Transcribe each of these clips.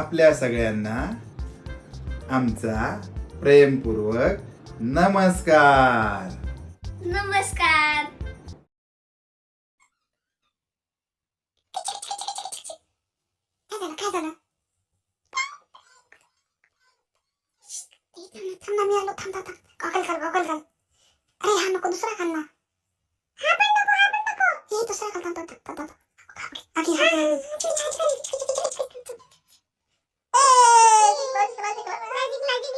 आपल्या सगळ्यांना आमचा प्रेमपूर्वक नमस्कार. नमस्कार. थांब मी आलो. थांब गॉगल घाल गॉगल घाल अरे हा नको दुसरा घाल ना. हा पण नको हा पण नको. हे दुसरा घाल थांब थांब थांब थांब थांब आगी आगी हा नको हा नको आगी आगी छान छान छान छान दिसतंय छान दिसतंय okay very good very good very good very good दाबलाव दाबलाव तर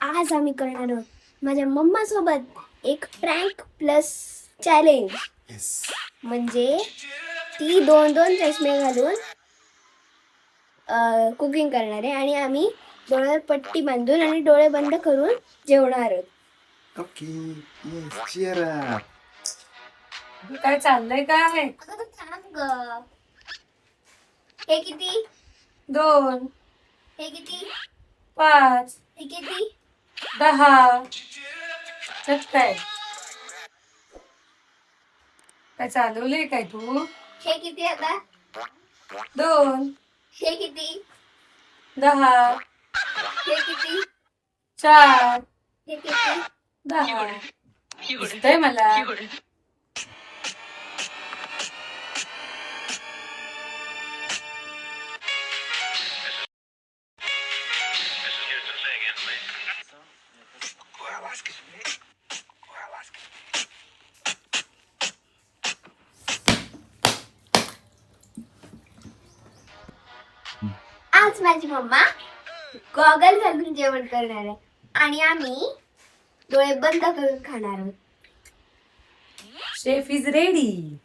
आज आम्ही करणार आहोत माझ्या मम्मा सोबत एक प्रँक प्लस चॅलेंज म्हणजे ती दोन दोन चष्मे घालून कुकिंग करणार आहे. आणि आम्ही डोळ्यावर पट्टी बांधून आणि डोळे बंद करून जेवणार ओके येस चिअर काय चाललंय काय अगं तू थांब ग. हे किती? दोन. हे किती? पाच. हे किती? दहा. त्यात काय? काय चालवलंय काय तू? हे किती आता? दोन. हे किती? दहा. किती चार हे किती दहा दिसतंय मला आज माझी मम्मा गॉगल घालून जेवण करणार आहे. आणि आम्ही डोळे बंद करून खाणार आहोत. Chef is ready.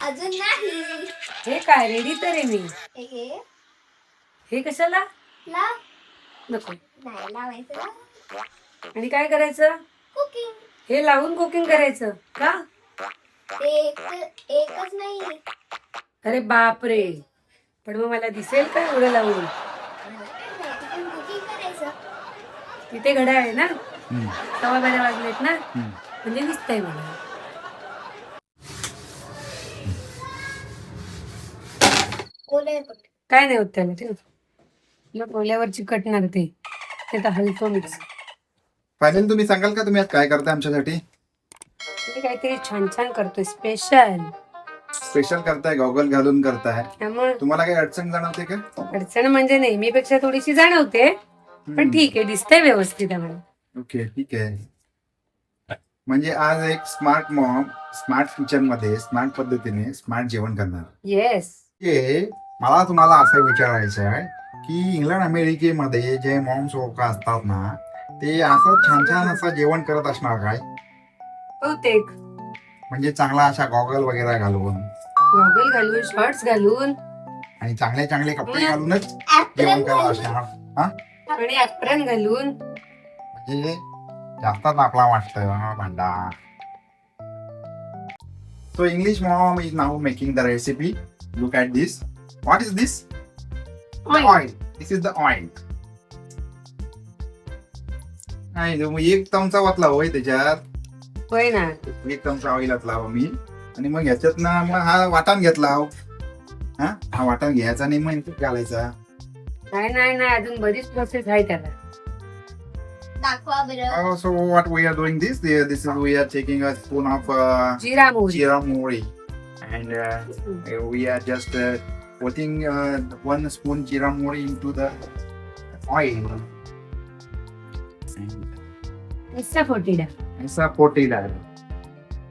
अजून नाही. हे काय रेडी तर आहे मी. हे. हे. कशाला? लाव. नको. नाही लावायचं आणि काय करायचं? कुकिंग. हे लावून कुकिंग करायचं का? एक एकच नाही. अरे बापरे. पण मग मला दिसेल का एवढं लावून कुकिंग करायचं तिथे घड्याळ आहे ना? सव्वा बारा वाजलेत ना? म्हणजे दिसतंय मला काय नाही होत त्याला ठेव मग ओल्यावर चिकटणार ते. ते तर हलतो मिक्स फायनल तुम्ही सांगाल का तुम्ही आज काय करताय आमच्यासाठी? मी काहीतरी छान छान करतोय. स्पेशल स्पेशल करताय गॉगल घालून करताय. त्यामुळे तुम्हाला काही अडचण जाणवते का? अडचण म्हणजे नेहमीपेक्षा थोडीशी जाणवते. पण ठीक आहे दिसतंय व्यवस्थित आम्हाला ओके ठीक आहे. म्हणजे आज एक स्मार्ट मॉम स्मार्ट किचनमध्ये स्मार्ट पद्धतीने स्मार्ट जेवण करणार. येस हे मला तुम्हाला असं विचारायचं आहे की इंग्लंड अमेरिकेमध्ये जे मॉम्स लोक असतात ना ते असं छान छान असं जेवण करत असणार काय? बहुतेक. म्हणजे चांगला अशा गॉगल वगैरे घालून. गॉगल घालून शॉर्ट्स घालून. आणि चांगले चांगले कपडे. घालूनच जेवण करत असणार. आणि ऍप्रन घालून म्हणजे जास्तच आपला वाटतं भांडा So English mom is now making the recipe. Look at this. What is this? The Oil. oil. This is the oil. नाही मग एक चमचा वाटला होय त्याच्यात होय ना एक चमचा ऑइल लावा मी आणि मग ह्याच्यात ना मग हा वाटण घेतला हो. हा हा वाटण घ्यायचा आणि मग घालायचा नाही नाही नाही अजून बरीच प्रोसेस आहे त्याला दाखवा बरं Oh, so what we are doing this? This is we are taking a spoon of uh, जिरा मोहरी Jira mori, and uh, we are just uh, putting uh, one spoon Jira mori into the oil. And इसका फोटीडा ऐसा पोटी डाल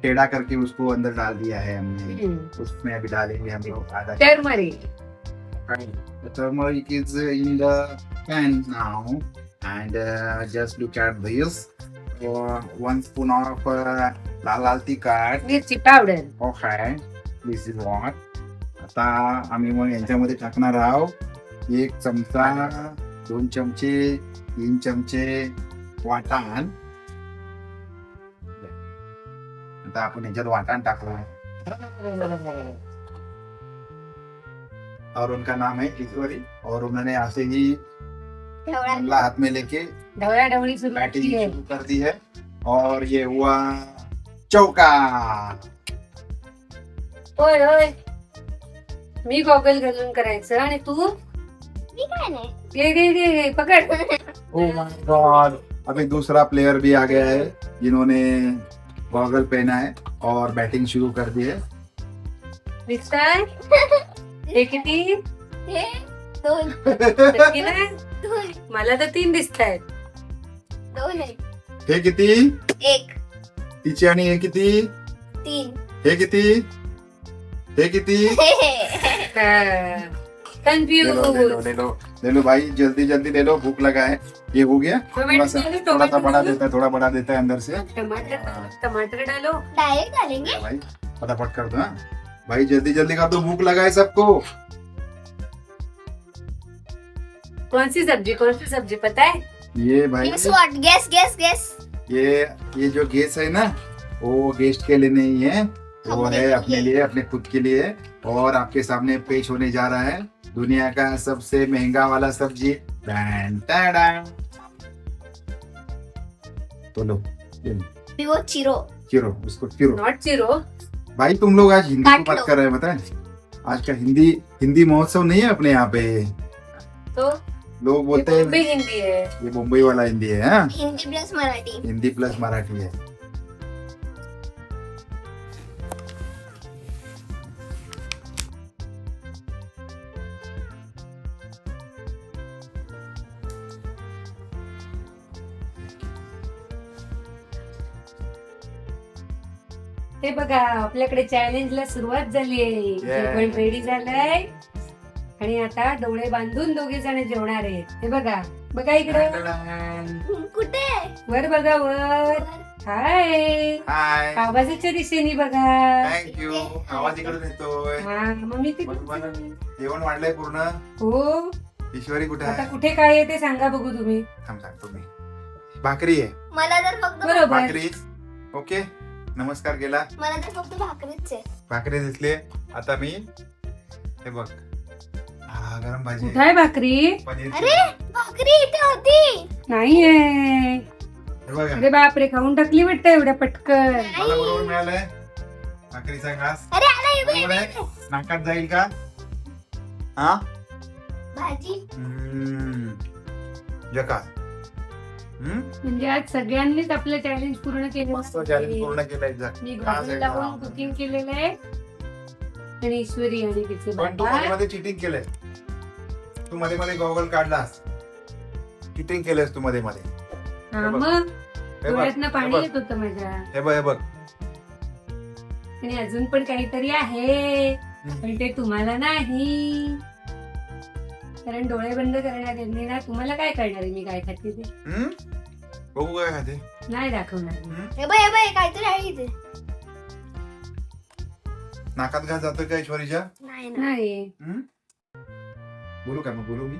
टेढ़ा करके उसको अंदर डाल दिया है हमने. उसमें अभी डालेंगे हम लोग आधा turmeric The turmeric is uh, in the pan now, and uh, just look at this. Uh, one spoon of uh, lal lal tikkat. मिरची powder okay this is what आता आम्ही मग यांच्यामध्ये टाकणार आहोत एक चमचा दोन चमचे तीन चमचे वाटाण आता आपण याच्यात वाटाण टाकलं और उनका नाम है ईश्वरी और उन्होंने ऐसे ही ढवळा हाथ में लेके शुरू कर दी है और ये हुआ चौका। होय होय मी गॉगल घालून करायचं. आणि तू? मी काय नाही. घे घे घे घे, पकड. ओ माय गॉड अभी दूसरा प्लेयर भी आ गया है जिन्होंने गॉगल पहना है और बैटिंग शुरू कर दी है। हे किती हे दोन. नक्की ना दोन. मला तर तीन दिसत आहेत दोन आहे. हे किती? एक. तिची आणि हे किती? तीन. हे किती? हे किती? ले लो, ले लो, कन्फ्यूज़ ले लो ले लो भाई जल्दी जल्दी ले लो भूख लगा है ये हो गया थोड़ा सा थोड़ा सा बड़ा देता है थोड़ा बड़ा देता है अंदर से टमाटर टमाटर डालो. डायरेक्ट डालेंगे. भाई फटाफट कर दो हाँ. भाई जल्दी जल्दी कर दो भूख लगा है सबको। कौन सी सब्ज़ी कौन सी सब्ज़ी पता है? ये भाई guess what guess guess guess ये ये जो गैस है ना वो गेस्ट के लिए नहीं है वो है अपने लिए अपने खुद के लिए और आपके सामने पेश होने जा रहा है दुनिया का सबसे महँगा वाला सब्ज़ी। तो लो चिरो चिरो उसको चिरो नॉट ज़ीरो भाई तुम लोग आज हिंदी की बात। कर रहे हैं बताए आज का हिंदी हिंदी महोत्सव नहीं है अपने यहाँ पे। तो? लोग बोलते हैं हिंदी है। ये मुंबई वाला हिंदी है हाँ? हिंदी प्लस मराठी। हिंदी प्लस मराठी है। ते बघा आपल्याकडे चॅलेंजला सुरुवात झाली आहे. जेवण रेडी झालंय. आणि आता डोळे बांधून दोघे जण जेवणार आहेत. हे बघा. बघा इकडे. कुठे? वर बघा वर. हाय हाय आवाजाच्या दिशेने बघा. थँक्यू आवाज इकडून येतोय. हा मग मी बरोबर. तिथे जेवण वाढलंय पूर्ण. हो. ईश्वरी कुठे आता आहे कुठे काय आहे ते सांगा बघू तुम्ही. थांब सांगतो मी भाकरी आहे. मला तर फक्त बरोबर. भाकरी. ओके. नमस्कार केला. मला तर फक्त भाकरीच आहे. भाकरी दिसली आता मी हे बघ. हा गरम भाजी आहे. भाकरी? पनीर अरे भाकरी इथे होती. नाहीये हे बघा. अरे बापरे खाऊन टाकली वाटतं एवढ्या पटकन. मला बरोबर मिळालंय. भाकरीचा घास. अरे आला हे बघ, हे बरोबर बघ, आहे. हे बघ. नाकात जाईल का? हा? भाजी. हम्म. जकास हम्म? म्हणजे आज सगळ्यांनीच आपलं चॅलेंज पूर्ण केलं. मस्त चॅलेंज पूर्ण केलंय मी खास गॉगल आहे लावून का? कुकिंग केलेलं आहे. आणि ईश्वरी आणि तिचे पण तू बाबा. मध्ये मध्ये चिटिंग केलंय. तू मध्ये मध्ये गॉगल काढलास. चिटिंग केलंयस तू मध्ये मध्ये हे बघ. मग? हे बघ, डोळ्यातनं हे पाणी बघ, येत होतं माझ्या. हे बघ हे बघ. आणि अजून पण काहीतरी आहे. पण ते तुम्हाला नाही. कारण डोळे बंद करण्यात येत नाही ना. तुम्हाला काय करणार आहे? मी काय खाते ते? हम्म? बघू काय खाते. नाही दाखवणार हे हे हे काहीतरी आहे इथे. नाकात घास जातोय का ईश्वरीच्या नाही ना नाही. हम्म? बोलू का मग? बोलू मी?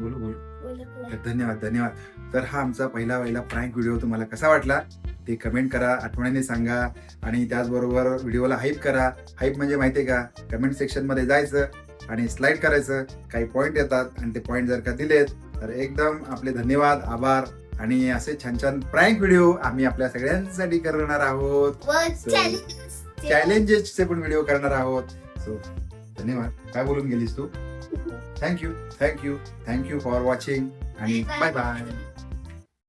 बोलू बोलू. बोलत नाही. तर धन्यवाद धन्यवाद. तर हा आमचा पहिला पहिला प्रँक व्हिडिओ तुम्हाला कसा वाटला? ते कमेंट करा आठवणीने सांगा आणि त्याचबरोबर व्हिडिओला हाईप करा. हाईप म्हणजे माहितीये का? कमेंट सेक्शनमध्ये जायचं. आणि स्लाइड करायचं. काही पॉईंट येतात आणि ते पॉईंट जर का दिलेत तर एकदम आपले धन्यवाद आभार. आणि असे छान छान प्रँक व्हिडिओ आम्ही आपल्या सगळ्यांसाठी करणार आहोत. व So, चॅलेंज चॅलेंजेसचे पण व्हिडिओ करणार आहोत. सो धन्यवाद. काय बोलून गेलीस तू? Thank you thank you thank you for watching आणि बाय बाय